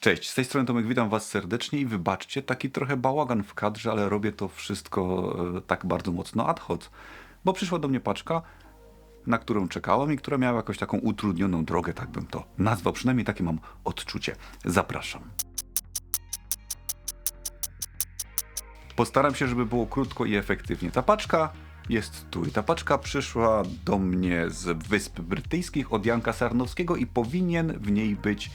Cześć, z tej strony Tomek, witam was serdecznie i wybaczcie taki trochę bałagan w kadrze, ale robię to wszystko e, tak bardzo mocno ad hoc, bo przyszła do mnie paczka, na którą czekałem i która miała jakąś taką utrudnioną drogę, tak bym to nazwał, przynajmniej takie mam odczucie. Zapraszam. Postaram się, żeby było krótko i efektywnie. Ta paczka jest tu i ta paczka przyszła do mnie z Wysp Brytyjskich od Janka Sarnowskiego i powinien w niej być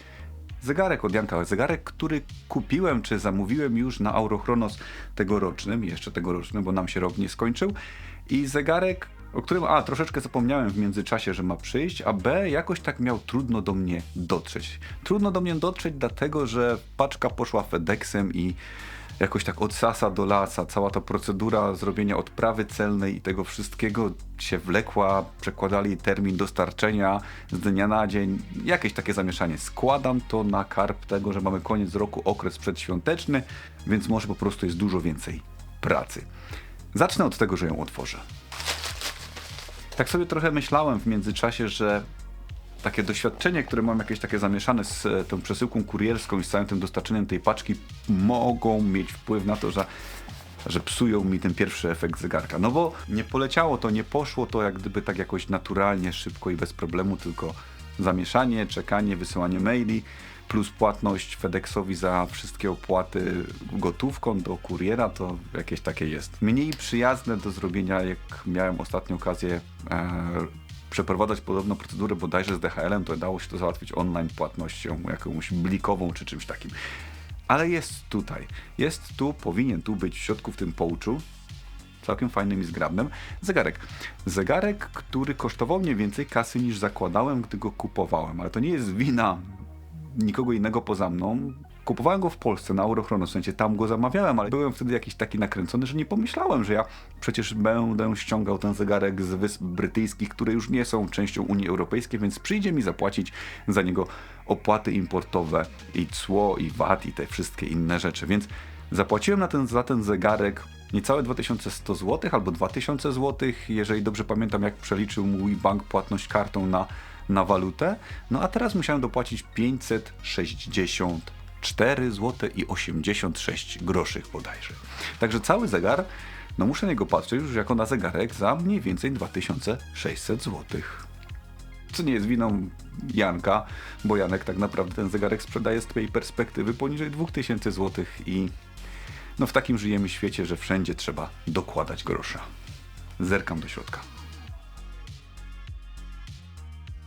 zegarek od Janka. Zegarek, który kupiłem czy zamówiłem już na Eurochronos tegorocznym, jeszcze tegorocznym, bo nam się rok nie skończył. I zegarek, o którym A troszeczkę zapomniałem w międzyczasie, że ma przyjść, a B jakoś tak miał trudno do mnie dotrzeć. Trudno do mnie dotrzeć, dlatego że paczka poszła FedExem i jakoś tak od sasa do lasa. Cała ta procedura zrobienia odprawy celnej i tego wszystkiego się wlekła. Przekładali termin dostarczenia z dnia na dzień. Jakieś takie zamieszanie. Składam to na karp tego, że mamy koniec roku, okres przedświąteczny, więc może po prostu jest dużo więcej pracy. Zacznę od tego, że ją otworzę. Tak sobie trochę myślałem w międzyczasie, że takie doświadczenie, które mam jakieś takie zamieszane z e, tą przesyłką kurierską i z całym tym dostarczeniem tej paczki, mogą mieć wpływ na to, że, że psują mi ten pierwszy efekt zegarka. No bo nie poleciało to, nie poszło to jak gdyby tak jakoś naturalnie, szybko i bez problemu, tylko zamieszanie, czekanie, wysyłanie maili, plus płatność FedExowi za wszystkie opłaty gotówką do kuriera, to jakieś takie jest. Mniej przyjazne do zrobienia, jak miałem ostatnią okazję e, przeprowadzać podobną procedurę bodajże z DHL-em, to dało się to załatwić online płatnością jakąś blikową czy czymś takim. Ale jest tutaj. Jest tu, powinien tu być w środku w tym pouczu, całkiem fajnym i zgrabnym, zegarek. Zegarek, który kosztował mniej więcej kasy niż zakładałem, gdy go kupowałem, ale to nie jest wina nikogo innego poza mną. Kupowałem go w Polsce na Eurochrono, w sensie tam go zamawiałem, ale byłem wtedy jakiś taki nakręcony, że nie pomyślałem, że ja przecież będę ściągał ten zegarek z Wysp Brytyjskich, które już nie są częścią Unii Europejskiej, więc przyjdzie mi zapłacić za niego opłaty importowe i cło, i VAT, i te wszystkie inne rzeczy. Więc zapłaciłem na ten, za ten zegarek niecałe 2100 zł albo 2000 zł, jeżeli dobrze pamiętam, jak przeliczył mój bank płatność kartą na, na walutę. No a teraz musiałem dopłacić 560 4 zł i 86 groszy bodajże. Także cały zegar, no muszę na niego patrzeć już jako na zegarek za mniej więcej 2600 zł. Co nie jest winą Janka, bo Janek tak naprawdę ten zegarek sprzedaje z twojej perspektywy poniżej 2000 zł i no w takim żyjemy świecie, że wszędzie trzeba dokładać grosza. Zerkam do środka.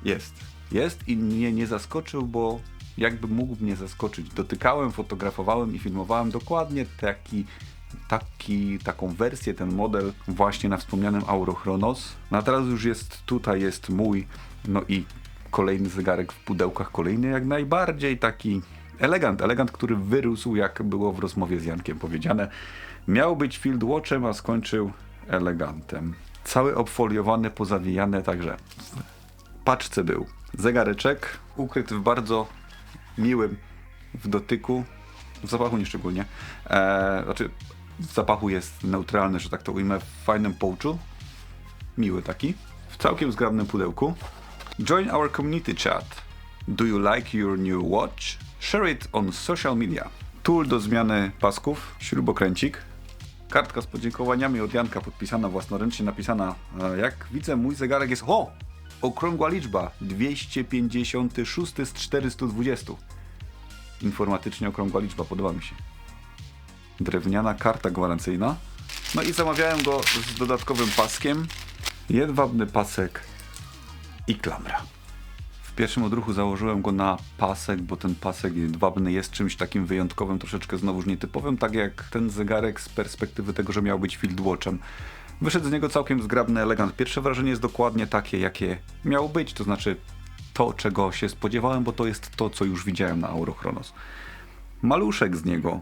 Jest. Jest i mnie nie zaskoczył, bo jakby mógł mnie zaskoczyć. Dotykałem, fotografowałem i filmowałem dokładnie taki, taki, taką wersję, ten model właśnie na wspomnianym Aurochronos. No a teraz już jest, tutaj jest mój, no i kolejny zegarek w pudełkach, kolejny jak najbardziej taki elegant, elegant, który wyrósł, jak było w rozmowie z Jankiem powiedziane. Miał być field watchem, a skończył elegantem. Cały obfoliowany, pozawijany, także w paczce był zegareczek, ukryty w bardzo miłym w dotyku, w zapachu nieszczególnie. Eee, znaczy, w zapachu jest neutralny, że tak to ujmę, w fajnym pouczu. Miły taki. W całkiem zgrabnym pudełku. Join our community chat. Do you like your new watch? Share it on social media. Tool do zmiany pasków, śrubokręcik. Kartka z podziękowaniami od Janka podpisana własnoręcznie, napisana. E, Jak widzę, mój zegarek jest. O! Okrągła liczba 256 z 420. Informatycznie okrągła liczba, podoba mi się. Drewniana karta gwarancyjna. No i zamawiałem go z dodatkowym paskiem. Jedwabny pasek i klamra. W pierwszym odruchu założyłem go na pasek, bo ten pasek jedwabny jest czymś takim wyjątkowym, troszeczkę znowuż nietypowym, tak jak ten zegarek z perspektywy tego, że miał być field watchem. Wyszedł z niego całkiem zgrabny elegant. Pierwsze wrażenie jest dokładnie takie, jakie miało być, to znaczy to, czego się spodziewałem, bo to jest to, co już widziałem na Eurochronos. Maluszek z niego,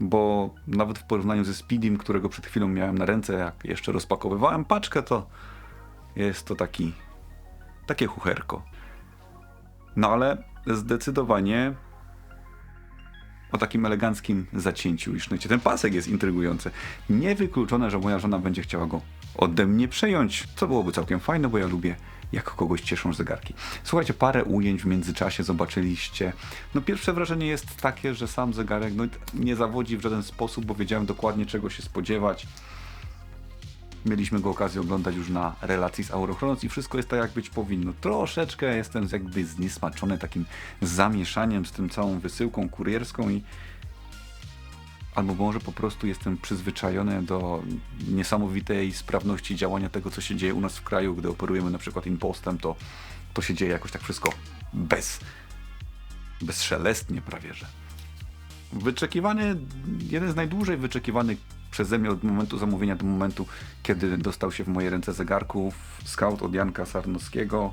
bo nawet w porównaniu ze Speedim, którego przed chwilą miałem na ręce, jak jeszcze rozpakowywałem paczkę, to jest to taki, takie chucherko. No ale zdecydowanie o takim eleganckim zacięciu i sznycie. Ten pasek jest intrygujący. Niewykluczone, że moja żona będzie chciała go ode mnie przejąć, co byłoby całkiem fajne, bo ja lubię jak kogoś cieszą zegarki. Słuchajcie, parę ujęć w międzyczasie zobaczyliście. No pierwsze wrażenie jest takie, że sam zegarek no, nie zawodzi w żaden sposób, bo wiedziałem dokładnie czego się spodziewać. Mieliśmy go okazję oglądać już na relacji z Eurochronos i wszystko jest tak jak być powinno. Troszeczkę jestem jakby zniesmaczony takim zamieszaniem z tym całą wysyłką kurierską i albo może po prostu jestem przyzwyczajony do niesamowitej sprawności działania tego, co się dzieje u nas w kraju, gdy operujemy na przykład impostem, to to się dzieje jakoś tak wszystko bez bezszelestnie prawie, że. Wyczekiwany, jeden z najdłużej wyczekiwanych przeze mnie od momentu zamówienia do momentu, kiedy dostał się w moje ręce zegarków, scout od Janka Sarnowskiego.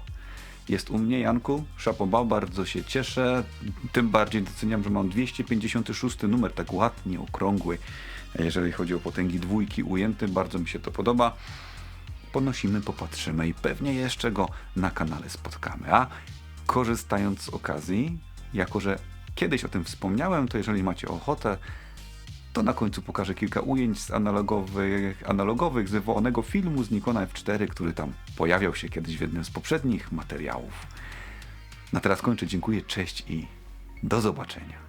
Jest u mnie, Janku, szapoba, bardzo się cieszę. Tym bardziej doceniam, że mam 256 numer, tak ładnie, okrągły. Jeżeli chodzi o potęgi dwójki ujęty, bardzo mi się to podoba. Ponosimy, popatrzymy i pewnie jeszcze go na kanale spotkamy. A korzystając z okazji, jako że kiedyś o tym wspomniałem, to jeżeli macie ochotę, to na końcu pokażę kilka ujęć z analogowych, analogowych z wywołanego filmu z Nikona F4, który tam pojawiał się kiedyś w jednym z poprzednich materiałów. Na teraz kończę, dziękuję, cześć i do zobaczenia.